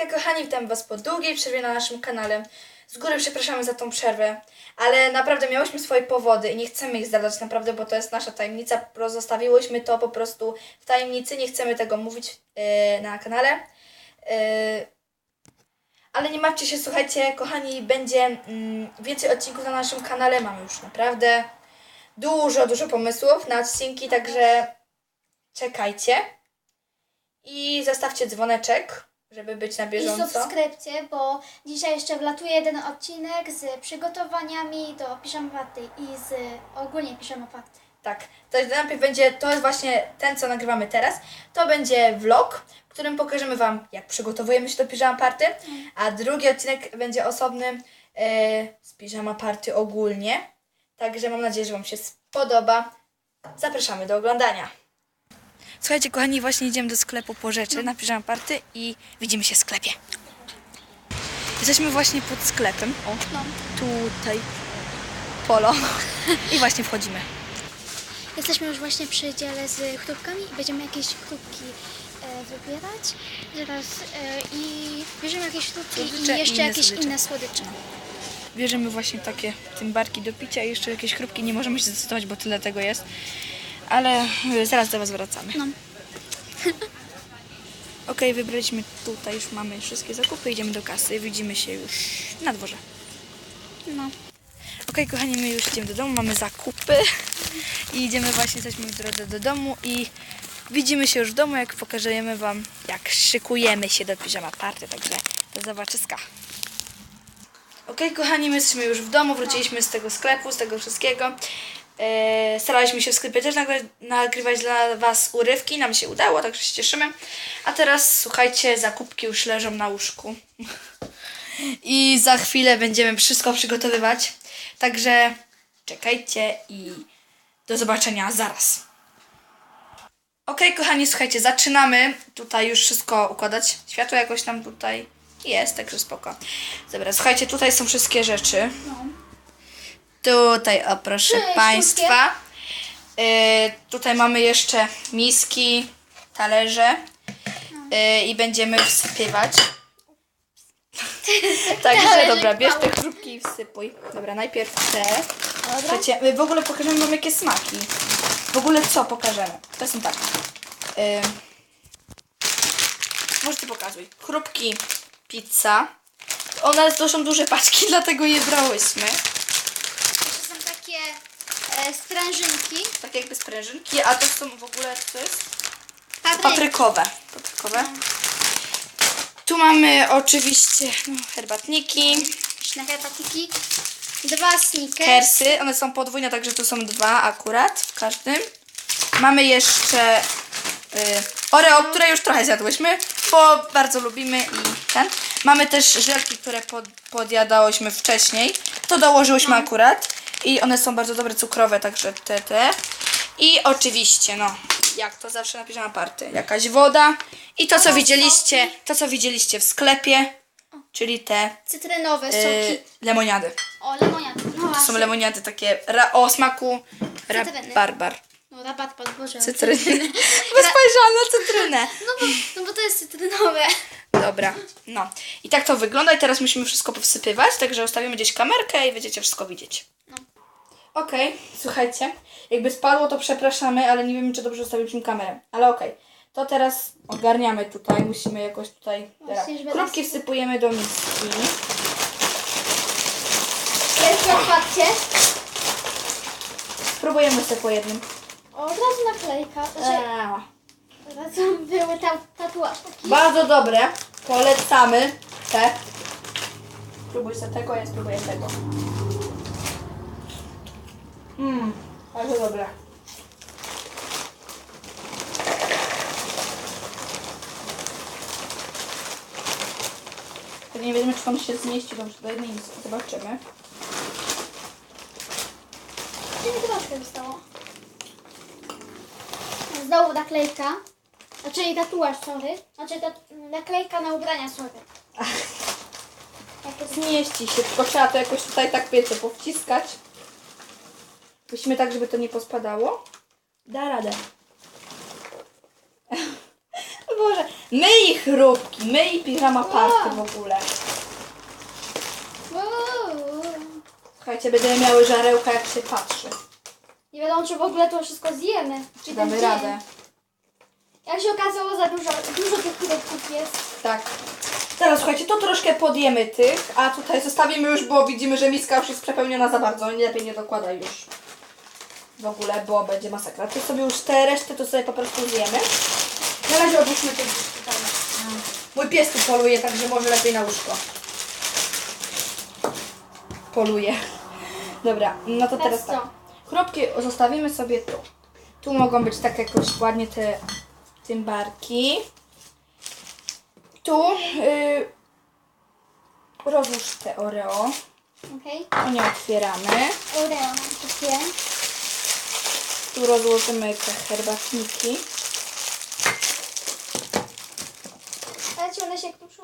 Hejka kochani, witam was po długiej przerwie na naszym kanale. Z góry przepraszamy za tą przerwę, ale naprawdę miałyśmy swoje powody i nie chcemy ich zdradzać naprawdę, bo to jest nasza tajemnica. Pozostawiłyśmy to po prostu w tajemnicy, nie chcemy tego mówić yy, na kanale. Yy, ale nie martwcie się, słuchajcie, kochani, będzie mm, więcej odcinków na naszym kanale. Mamy już naprawdę dużo, dużo pomysłów na odcinki, także czekajcie. I zostawcie dzwoneczek, żeby być na I bieżąco. subskrypcje, bo dzisiaj jeszcze wlatuje jeden odcinek z przygotowaniami do piżamapaty i z ogólnie piżamapaty. Tak, to jest, najpierw będzie, to jest właśnie ten, co nagrywamy teraz. To będzie vlog, w którym pokażemy Wam, jak przygotowujemy się do piżama party, a drugi odcinek będzie osobny e, z piżama party ogólnie. Także mam nadzieję, że Wam się spodoba. Zapraszamy do oglądania. Słuchajcie, kochani, właśnie idziemy do sklepu po rzeczy na piżama party i widzimy się w sklepie. Jesteśmy właśnie pod sklepem. O, No. tutaj polo. I właśnie wchodzimy. Jesteśmy już właśnie przy dziale z chrupkami i będziemy jakieś chrupki e, wybierać. Zaraz e, i bierzemy jakieś chrupki Słodycze i i jeszcze inne jakieś słodycze. inne słodycze. Bierzemy właśnie takie tymbarki do picia i jeszcze jakieś chrupki. Nie możemy się zdecydować, bo tyle tego jest. Ale y, zaraz do Was wracamy. No. Okej, wybraliśmy tutaj, już mamy wszystkie zakupy, idziemy do kasy, widzimy się już na dworze. No. Okej, kochani, my już idziemy do domu, mamy zakupy i idziemy właśnie, jesteśmy w drodze do domu i widzimy się już w domu, jak pokażemy Wam, jak szykujemy się do piżama party, także do zobaczyska. Okej, kochani, my jesteśmy już w domu, wróciliśmy z tego sklepu, z tego wszystkiego. E, staraliśmy się w sklepie też nagrywać, dla Was urywki, nam się udało, także się cieszymy. A teraz, słuchajcie, zakupki już leżą na łóżku. I za chwilę będziemy wszystko przygotowywać. Także czekajcie i do zobaczenia zaraz. Okej, kochani, słuchajcie, zaczynamy tutaj już wszystko układać. Światło jakoś tam tutaj jest, także spoko. Dobra, słuchajcie, tutaj są wszystkie rzeczy. no. Tutaj, o proszę Cześć, Państwa. Y, tutaj mamy jeszcze miski, talerze y, i będziemy wsypywać. Także dobra, bierz te chrupki i wsypuj. Dobra, najpierw te. Y, w ogóle pokażemy Wam jakie smaki. W ogóle co pokażemy? To są tak. Y, może Ty pokazuj. Chrupki, pizza. One to są duże paczki, dlatego je brałyśmy. Jeszcze są takie e, sprężynki. Tak jakby sprężynki, a to są w ogóle co to jest? Paprykowe. Tu mamy oczywiście no, herbatniki, Pyszne herbatiki. Dwa sneakers. kersy. One są podwójne, także tu są dwa akurat w każdym. Mamy jeszcze y, Oreo, które już trochę zjadłyśmy, bo bardzo lubimy i ten. Mamy też żelki, które pod, podjadałyśmy wcześniej. To dołożyłyśmy akurat i one są bardzo dobre, cukrowe, także te, te. I oczywiście, no, jak to zawsze na piżama party, jakaś woda i to, co widzieliście, to, co widzieliście w sklepie, czyli te Cytrynowe y, soki. lemoniady. O, lemoniady. No To są właśnie. lemoniady takie ra- o smaku Cytryny. rabarbar. No, rabat pod Boże. Cytryny. Bo spojrzałam na cytrynę. No bo, no bo to jest cytrynowe. Dobra, no. I tak to wygląda i teraz musimy wszystko powsypywać, także ustawimy gdzieś kamerkę i będziecie wszystko widzieć. No. Okej, słuchajcie. Jakby spadło, to przepraszamy, ale nie wiem, czy dobrze ustawiliśmy kamerę. Ale okej. To teraz ogarniamy tutaj, musimy jakoś tutaj... Krupki nas- wsypujemy do miski. Wielkie otwarcie. Spróbujemy sobie po jednym. O, od razu naklejka. Znaczy, od razu były tam tatuaż taki. Bardzo dobre. Polecamy te. Spróbuj sobie tego, ja spróbuję tego. Mmm, bardzo dobre. Tylko nie wiemy, czy on się zmieści dobrze do jednej. Zobaczymy. Czyli troszkę zostało. Z dołu naklejka. Znaczy tatuaż, sorry. Znaczy ta, naklejka na ubrania, sorry. To? Zmieści się, tylko trzeba to jakoś tutaj tak, wiecie, powciskać. Musimy tak, żeby to nie pospadało. Da radę. Boże, Myj chrupki, myj piżama party w ogóle. Słuchajcie, będziemy miały żarełka jak się patrzy. Nie wiadomo, czy w ogóle to wszystko zjemy. Czy ten damy dzień. radę? Jak się okazało, za dużo, dużo tych chrupków jest. Tak. Teraz słuchajcie, to troszkę podjemy tych, a tutaj zostawimy już, bo widzimy, że miska już jest przepełniona za bardzo. Nie lepiej nie dokładaj już. W ogóle, bo będzie masakra. Ty sobie już te reszty to sobie po prostu zjemy. Na razie odłóżmy to gdzieś tutaj. Mój pies tu poluje, także może lepiej na łóżko. Poluje. Dobra, no to teraz tak. co? Kropki zostawimy sobie tu. Tu mogą być tak jakoś ładnie te tymbarki. Tu yy, rozłóż te Oreo. Okej. To nie otwieramy. Oreo takie. Tu rozłożymy te herbatniki. Ale ci one się kruszą.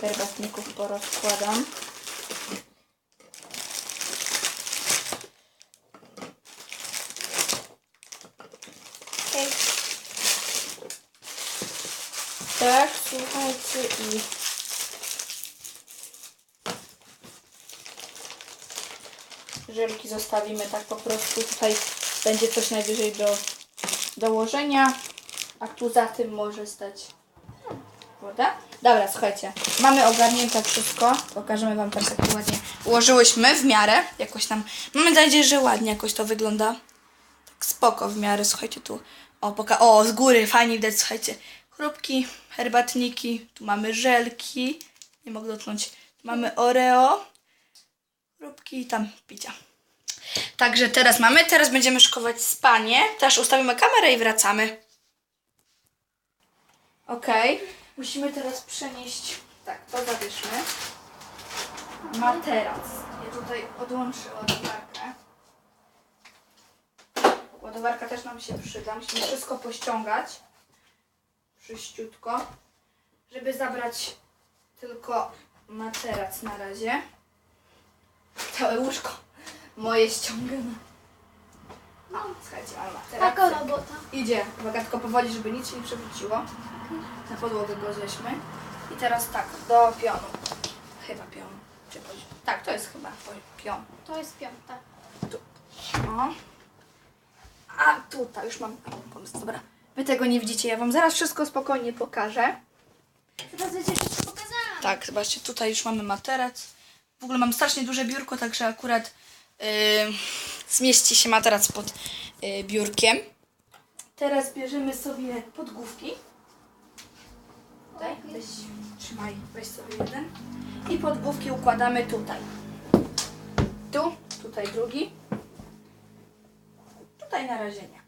Herbatników porozkładam. Tak, słuchajcie i... Żelki zostawimy tak po prostu. Tutaj będzie coś najwyżej do dołożenia, a tu za tym może stać woda. Dobra, słuchajcie, mamy ogarnięte wszystko. Pokażemy Wam teraz, jak ładnie ułożyłyśmy w miarę. Jakoś tam, mamy nadzieję, że ładnie jakoś to wygląda. Tak spoko w miarę, słuchajcie, tu o, poka- o z góry fajnie widać, słuchajcie, chrupki, herbatniki, tu mamy żelki, nie mogę dotknąć, tu mamy Oreo, chrupki i tam picia. Także teraz mamy, teraz będziemy szykować spanie, też ustawimy kamerę i wracamy. Okej, musimy teraz przenieść, tak, to zabierzmy, materac. Ja tutaj odłączę ładowarkę. Ładowarka też nam się przyda. Musimy wszystko pościągać. Przyściutko. Żeby zabrać tylko materac na razie. Całe łóżko moje ściągane. No, słuchajcie, mamy materac. Taka robota. Idzie. Uwaga, tylko powoli, żeby nic się nie przewróciło. Na podłogę go ześmy. I teraz tak, do pionu. Chyba pion. Czy poziom? Tak, to jest chyba pion. To jest piąta. O. A tutaj już mam pomysł. Dobra. Wy tego nie widzicie, ja wam zaraz wszystko spokojnie pokażę. Teraz będzie wszystko pokazane. Tak, zobaczcie, tutaj już mamy materac. W ogóle mam strasznie duże biurko, także akurat zmieści się materac pod yy, biurkiem. Teraz bierzemy sobie podgłówki. Tutaj, weź, trzymaj, weź sobie jeden. I podgłówki układamy tutaj. Tu, tutaj drugi. Tutaj na razie nie.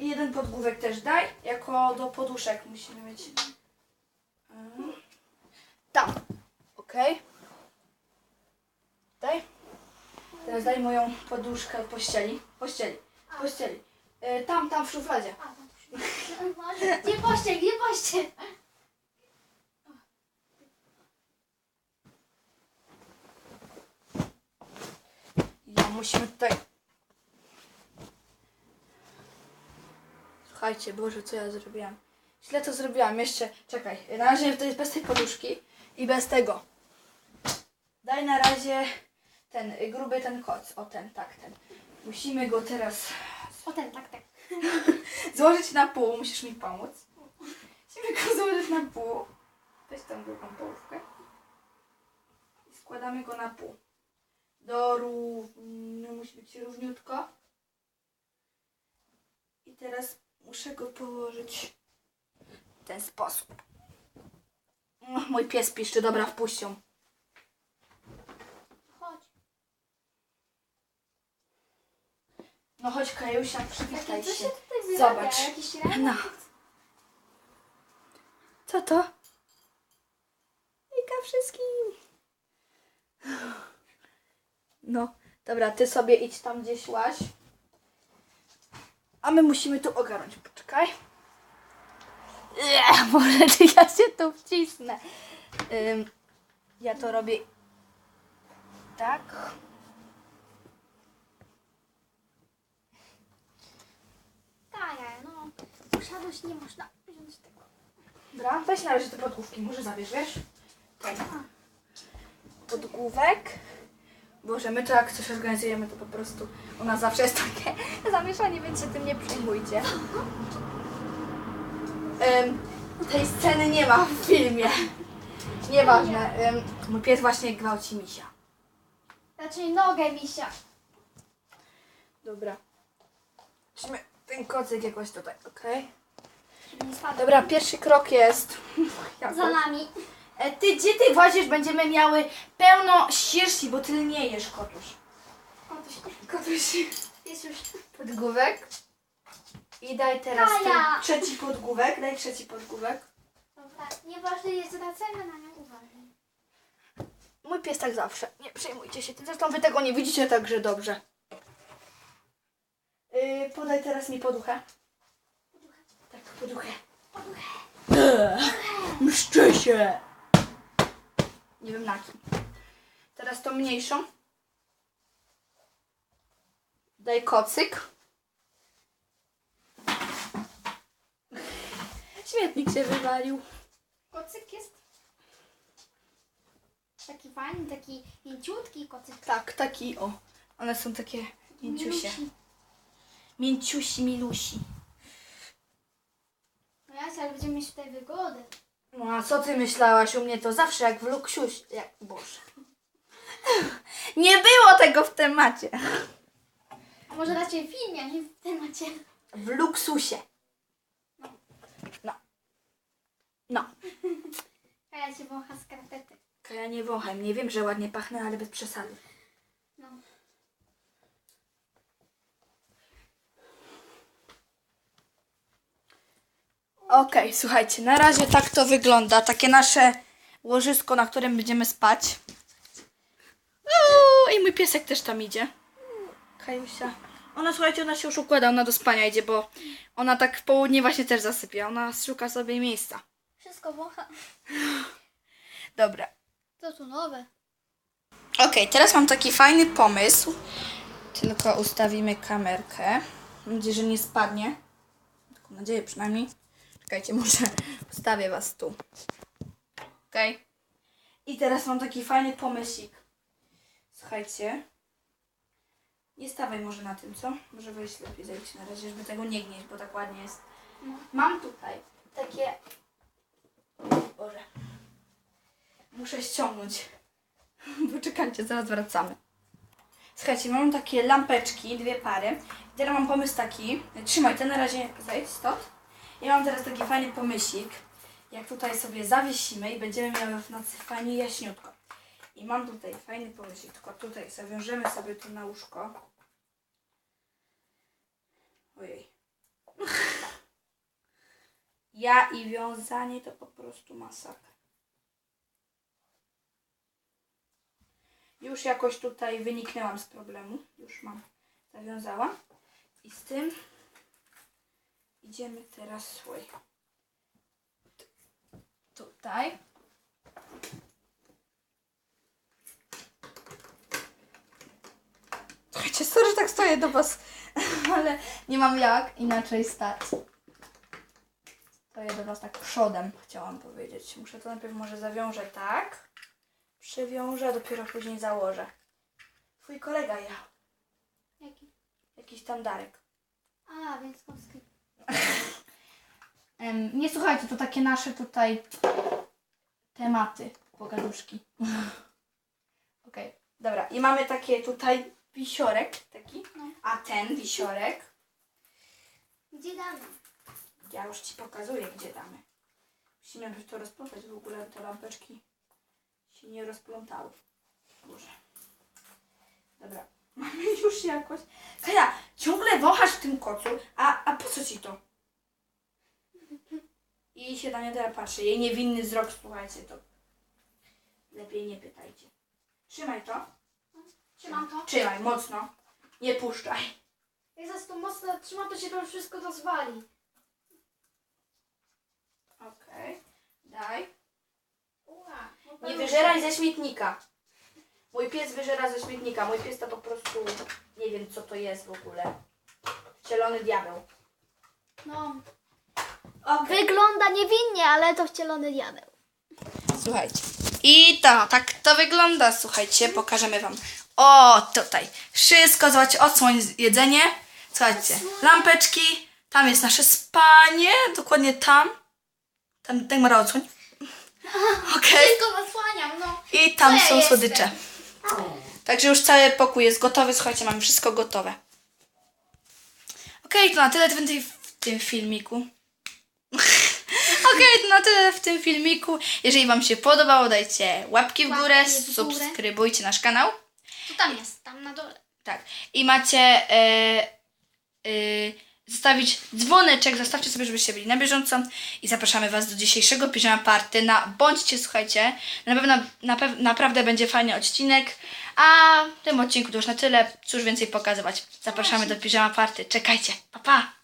I jeden podgłówek też daj, jako do poduszek musimy mieć. Mm. Tam. Ok. Daj. Teraz daj moją poduszkę od pościeli. Pościeli. Pościeli. E, tam, tam w szufladzie. Gdzie pościel, gdzie pościel? Ja musimy tutaj. Słuchajcie, Boże, co ja zrobiłam? Źle to zrobiłam. Jeszcze, czekaj. Na razie to jest bez tej poduszki i bez tego. Daj na razie ten y, gruby ten koc. O ten, tak, ten. Musimy go teraz O ten, tak, tak. złożyć na pół. Musisz mi pomóc. Musimy go złożyć na pół. Weź tą drugą połówkę. I składamy go na pół. Do rów... no, musi być równiutko. I teraz muszę go położyć w ten sposób. Mój pies piszczy, dobra, wpuść ją. Chodź. No chodź Kajusia, przywitaj się Zobacz. No. Co to? Ejka wszystkim. No, dobra, ty sobie idź tam gdzieś łaź. A my musimy tu ogarnąć. Poczekaj. Ech, Boże, czy ja się tu wcisnę. Ym, ja to robię tak. Kaja, no. Usiadłość nie można wziąć tego. Dobra, weź na razie te podgłówki, może zabierz, wiesz? Tak. Podgłówek. Boże, my to jak coś organizujemy, to po prostu u nas zawsze jest takie zamieszanie, więc się tym nie przejmujcie. Tej sceny nie ma w filmie. Nieważne. Um, mój pies właśnie gwałci misia. Raczej nogę misia. Dobra. Musimy ten kocyk jakoś tutaj, okej? Żeby nie spadł. Dobra, pierwszy krok jest... Za nami. E, Ty, gdzie ty włazisz? Będziemy miały pełno sierści, bo ty nie jesz, kotuś. Kotuś. Kotuś. Jest już. Podgłówek. I daj teraz ten Kaja! trzeci podgłówek. Daj trzeci podgłówek. Dobra, nieważne jest, zwracajmy na nią uwagę. Mój pies tak zawsze. Nie przejmujcie się. tym. Zresztą wy tego nie widzicie, także dobrze. Yy, podaj teraz mi poduchę. Tak, poduchę. Eee, Mszczę się. Nie wiem na kim. Teraz tą mniejszą. Daj kocyk. Śmietnik się wywalił. Kocyk jest taki fajny, taki mięciutki kocyk. Tak, taki o. One są takie mięciusie. Mięciusi, milusi. No ja ale będziemy mieć tutaj wygodę. No a co ty myślałaś u mnie to zawsze jak w luksusie. Jak, Boże. Nie było tego w temacie. A może raczej w filmie, a nie w temacie. W luksusie. No. No. A ja cię wącha z karpety. Ja nie wącham. Nie wiem, że ładnie pachnę, ale bez przesady. No. Okej, słuchajcie, na razie tak to wygląda. Takie nasze łożysko, na którym będziemy spać. Uuu, I mój piesek też tam idzie. Kajusia. Ona, słuchajcie, ona się już układa, ona do spania idzie, bo ona tak w południe właśnie też zasypia. Ona szuka sobie miejsca. Wszystko wącha. Dobra. To tu nowe. Okej, teraz mam taki fajny pomysł. Tylko ustawimy kamerkę. Mam nadzieję, że nie spadnie. Taką nadzieję przynajmniej. Czekajcie, może ustawię was tu. Okej. I teraz mam taki fajny pomysłik. Słuchajcie. Nie stawaj może na tym, co? Może wejść lepiej zejść na razie, żeby tego nie gnieść, bo tak ładnie jest. Mam tutaj takie... Boże. Muszę ściągnąć. Poczekajcie, zaraz wracamy. Słuchajcie, mam takie lampeczki, dwie pary. I teraz mam pomysł taki. Trzymaj, ty na razie zejdź stąd. Ja mam teraz taki fajny pomyslik. Jak tutaj sobie zawiesimy i będziemy miały w nocy fajnie jaśniutko. I mam tutaj fajny pomyslik. Tylko tutaj zawiążemy sobie to na łóżko. Ojej. Ja i wiązanie to po prostu masakra. Już jakoś tutaj wyniknęłam z problemu. Już mam. Zawiązałam. I z tym idziemy teraz słuchaj. Tutaj. Słuchajcie, sorry, że tak stoję do was, ale nie mam jak inaczej stać. Stoję do was tak przodem, chciałam powiedzieć. Muszę to najpierw może zawiążę tak. Przywiążę, a dopiero później założę. Twój kolega ja. Jaki? Jakiś tam Darek. A, więc kowski. Em, nie słuchajcie, to takie nasze tutaj tematy, pogaduszki. Okej, dobra. I mamy takie tutaj wisiorek taki, No. a ten wisiorek, Gdzie damy? ja już Ci pokazuję, gdzie damy. Musimy to rozplątać w ogóle, te lampeczki się nie rozplątały. Boże. Dobra, mamy już jakoś. Kaja, ciągle wąchasz w tym kocu, a, a po co Ci to? I się na mnie teraz patrzy. Jej niewinny wzrok, słuchajcie, to lepiej nie pytajcie. Trzymaj to. Trzymam to. Trzymaj, mocno. Nie puszczaj. Jak za to mocno trzymam, to się to wszystko rozwali. Okej. Daj. Ua, Nie wyżeraj ze śmietnika. Mój pies wyżera ze śmietnika. Mój pies to po prostu nie wiem co to jest w ogóle. Zielony diabeł. No, Okej. wygląda niewinnie, ale to wcielony diabeł. Słuchajcie. I to, tak to wygląda, słuchajcie, pokażemy wam. O, tutaj. Wszystko, zobaczcie, odsłoń jedzenie. Słuchajcie, lampeczki. Tam jest nasze spanie, dokładnie tam. Tam, tak Mara odsłoń. Okej. Wszystko zasłaniam, no. I tam Ja są jestem. słodycze. Także już cały pokój jest gotowy. Słuchajcie, mamy wszystko gotowe. Okej, to na tyle w tym, w tym filmiku. Okej, to na tyle w tym filmiku. Jeżeli Wam się podobało, dajcie łapki w górę, Łapki w górę. subskrybujcie nasz kanał. To tam jest, tam na dole. Tak. I macie e, e, zostawić dzwoneczek, zostawcie sobie, żebyście byli na bieżąco. I zapraszamy Was do dzisiejszego piżama party na Bądźcie, słuchajcie. Na pewno, na pew, naprawdę będzie fajny odcinek. A w tym odcinku to już na tyle. Cóż więcej pokazywać. Zapraszamy do piżama party. Czekajcie. Pa, pa!